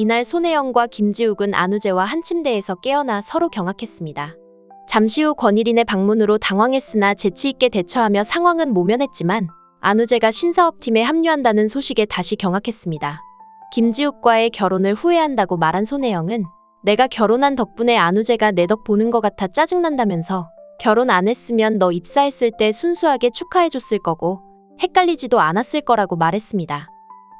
이날 손혜영과 김지욱은 안우재와 한 침대에서 깨어나 서로 경악했습니다. 잠시 후 권일인의 방문으로 당황했으나 재치있게 대처하며 상황은 모면했지만 안우재가 신사업팀에 합류한다는 소식에 다시 경악했습니다. 김지욱과의 결혼을 후회한다고 말한 손혜영은 내가 결혼한 덕분에 안우재가 내 덕 보는 것 같아 짜증난다면서 결혼 안 했으면 너 입사했을 때 순수하게 축하해줬을 거고 헷갈리지도 않았을 거라고 말했습니다.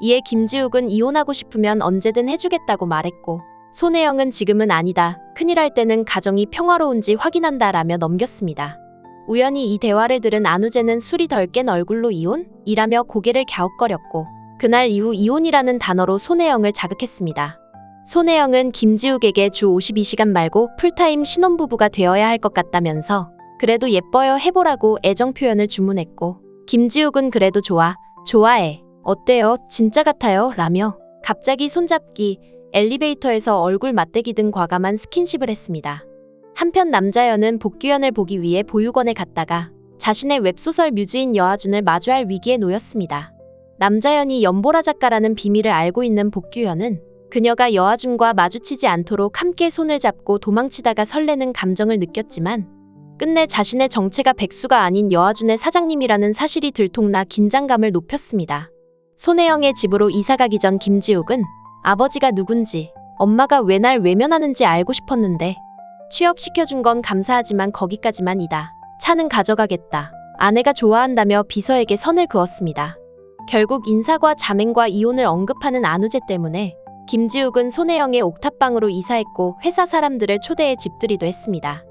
이에 김지욱은 이혼하고 싶으면 언제든 해주겠다고 말했고 손혜영은 지금은 아니다. 큰일 할 때는 가정이 평화로운지 확인한다 라며 넘겼습니다. 우연히 이 대화를 들은 안우재는 술이 덜 깬 얼굴로 이혼? 이라며 고개를 갸웃거렸고 그날 이후 이혼이라는 단어로 손혜영을 자극했습니다. 손혜영은 김지욱에게 주 52시간 말고 풀타임 신혼부부가 되어야 할 것 같다면서 그래도 예뻐요 해보라고 애정 표현을 주문했고 김지욱은 그래도 좋아, 좋아해, 어때요, 진짜 같아요 라며 갑자기 손잡기, 엘리베이터에서 얼굴 맞대기 등 과감한 스킨십을 했습니다. 한편 남자연은 복귀연을 보기 위해 보육원에 갔다가 자신의 웹소설 뮤즈인 여아준을 마주할 위기에 놓였습니다. 남자연이 연보라 작가라는 비밀을 알고 있는 복규현은 그녀가 여아준과 마주치지 않도록 함께 손을 잡고 도망치다가 설레는 감정을 느꼈지만 끝내 자신의 정체가 백수가 아닌 여아준의 사장님이라는 사실이 들통나 긴장감을 높였습니다. 손혜영의 집으로 이사가기 전 김지욱은 아버지가 누군지 엄마가 왜 날 외면하는지 알고 싶었는데 취업시켜준 건 감사하지만 거기까지만이다. 차는 가져가겠다. 아내가 좋아한다며 비서에게 선을 그었습니다. 결국 인사과 자맹과 이혼을 언급하는 안우재 때문에 김지욱은 손혜영의 옥탑방으로 이사했고 회사 사람들을 초대해 집들이도 했습니다.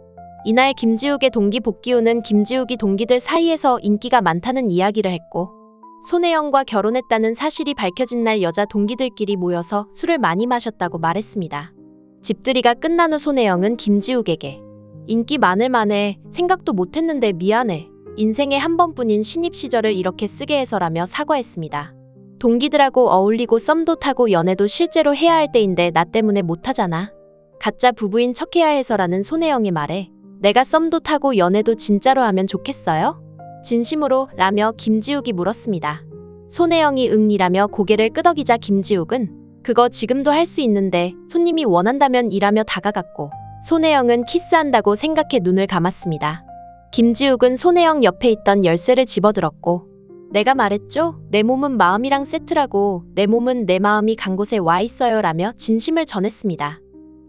이날 김지욱의 동기 복기우는 김지욱이 동기들 사이에서 인기가 많다는 이야기를 했고 손혜영과 결혼했다는 사실이 밝혀진 날 여자 동기들끼리 모여서 술을 많이 마셨다고 말했습니다. 집들이가 끝난 후 손혜영은 김지욱에게 인기 많을 만해 생각도 못했는데 미안해 인생에 한 번뿐인 신입 시절을 이렇게 쓰게 해서라며 사과했습니다. 동기들하고 어울리고 썸도 타고 연애도 실제로 해야 할 때인데 나 때문에 못하잖아. 가짜 부부인 척해야 해서라는 손혜영의 말에 내가 썸도 타고 연애도 진짜로 하면 좋겠어요? 진심으로 라며 김지욱이 물었습니다. 손혜영이 응이라며 고개를 끄덕이자 김지욱은 그거 지금도 할 수 있는데 손님이 원한다면 이라며 다가갔고 손혜영은 키스한다고 생각해 눈을 감았습니다. 김지욱은 손혜영 옆에 있던 열쇠를 집어들었고 내가 말했죠? 내 몸은 마음이랑 세트라고 내 몸은 내 마음이 간 곳에 와 있어요 라며 진심을 전했습니다.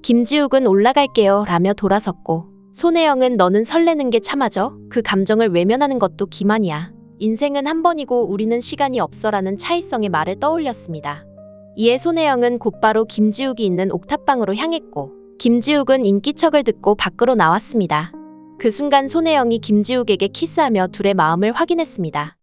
김지욱은 올라갈게요 라며 돌아섰고 손혜영은 너는 설레는 게 참아져? 그 감정을 외면하는 것도 기만이야. 인생은 한 번이고 우리는 시간이 없어라는 차이성의 말을 떠올렸습니다. 이에 손혜영은 곧바로 김지욱이 있는 옥탑방으로 향했고 김지욱은 인기척을 듣고 밖으로 나왔습니다. 그 순간 손혜영이 김지욱에게 키스하며 둘의 마음을 확인했습니다.